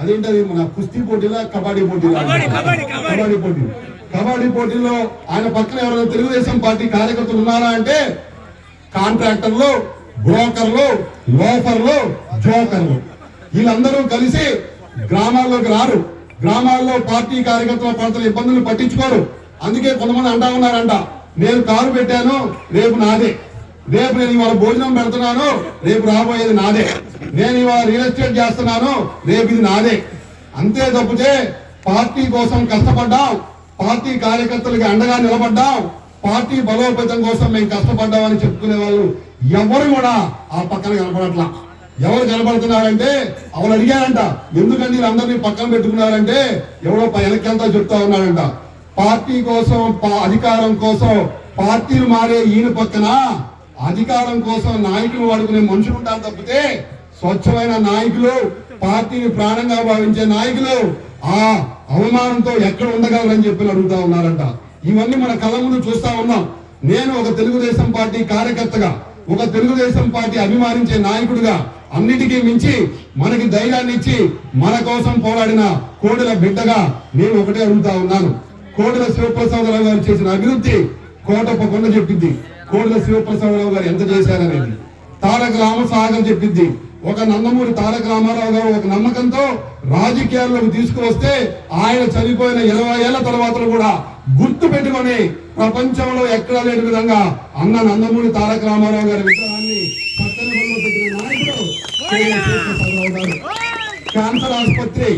అదేంటది మన కుస్తీ పోటీలా కబడ్డీ పోటీలా కబడ్డీ, పోటీ. కబడ్డీ పోటీలో ఆయన పక్కన ఎవరైనా తెలుగుదేశం పార్టీ కార్యకర్తలు ఉన్నారా అంటే కాంట్రాక్టర్లు బ్రోకర్లు లోఫర్లు జోకర్లు. వీళ్ళందరూ కలిసి గ్రామాల్లోకి రారు. గ్రామాల్లో పార్టీ కార్యకర్తల పడుతున్న ఇబ్బందులు పట్టించుకోరు. అందుకే కొంతమంది అంటా ఉన్నారంట నేను కారు పెట్టాను రేపు నాదే. రేపు నేను ఇవాళ భోజనం పెడుతున్నాను రేపు రాబోయేది నాదే. నేను ఇవాళ రియల్ ఎస్టేట్ చేస్తున్నాను రేపు ఇది నాదే. అంతే తప్పితే పార్టీ కోసం కష్టపడ్డాం పార్టీ కార్యకర్తలకి అండగా నిలబడ్డాం పార్టీ బలోపేతం కోసం మేము కష్టపడ్డామని చెప్పుకునే వాళ్ళు ఎవరు కూడా ఆ పక్కన కనపడట్లా. ఎవరు కనపడుతున్నారంటే వాళ్ళు అడిగారంట ఎందుకంటే వీళ్ళందరినీ పక్కన పెట్టుకున్నారంటే ఎవరో వెనక్కంతా చెప్తా ఉన్నారంట పార్టీ కోసం అధికారం కోసం పార్టీలు మారే ఈయన పక్కన అధికారం కోసం నాయకులు వాడుకునే మనుషులు ఉంటారు తప్పితే స్వచ్ఛమైన నాయకులు పార్టీని ప్రాణంగా భావించే నాయకులు ఆ అవమానంతో ఎక్కడ ఉండగలరని చెప్పి అడుగుతా ఉన్నారంట. ఇవన్నీ మన కళ్ళ ముందు చూస్తా ఉన్నాం. నేను ఒక తెలుగుదేశం పార్టీ కార్యకర్తగా ఒక తెలుగుదేశం పార్టీ అభిమానించే నాయకుడిగా అన్నిటికీ మించి మనకి ధైర్యాన్ని ఇచ్చి మన కోసం పోరాడిన కోడెల బిడ్డగా నేను ఒకటే అడుగుతా ఉన్నాను. కోడెల శివప్రసాదరావు గారు చేసిన అభివృద్ధి కోటప్పకొండ చెప్పింది. కోడెల శివప్రసాదరావు గారు ఎంత చేశారనేది. తారక రామసాగర్ చెప్పింది. ఒక నందమూరి తారక రామారావు గారు ఒక నమ్మకంతో రాజకీయాల్లోకి తీసుకువస్తే ఆయన చనిపోయిన ఇరవై ఏళ్ళ తర్వాత కూడా గుర్తు పెట్టుకొని ప్రపంచంలో ఎక్కడా లేని విధంగా అన్న నందమూరి తారక రామారావు గారి విగ్రహాన్ని నాయకుడు క్యాన్సర్ ఆసుపత్రి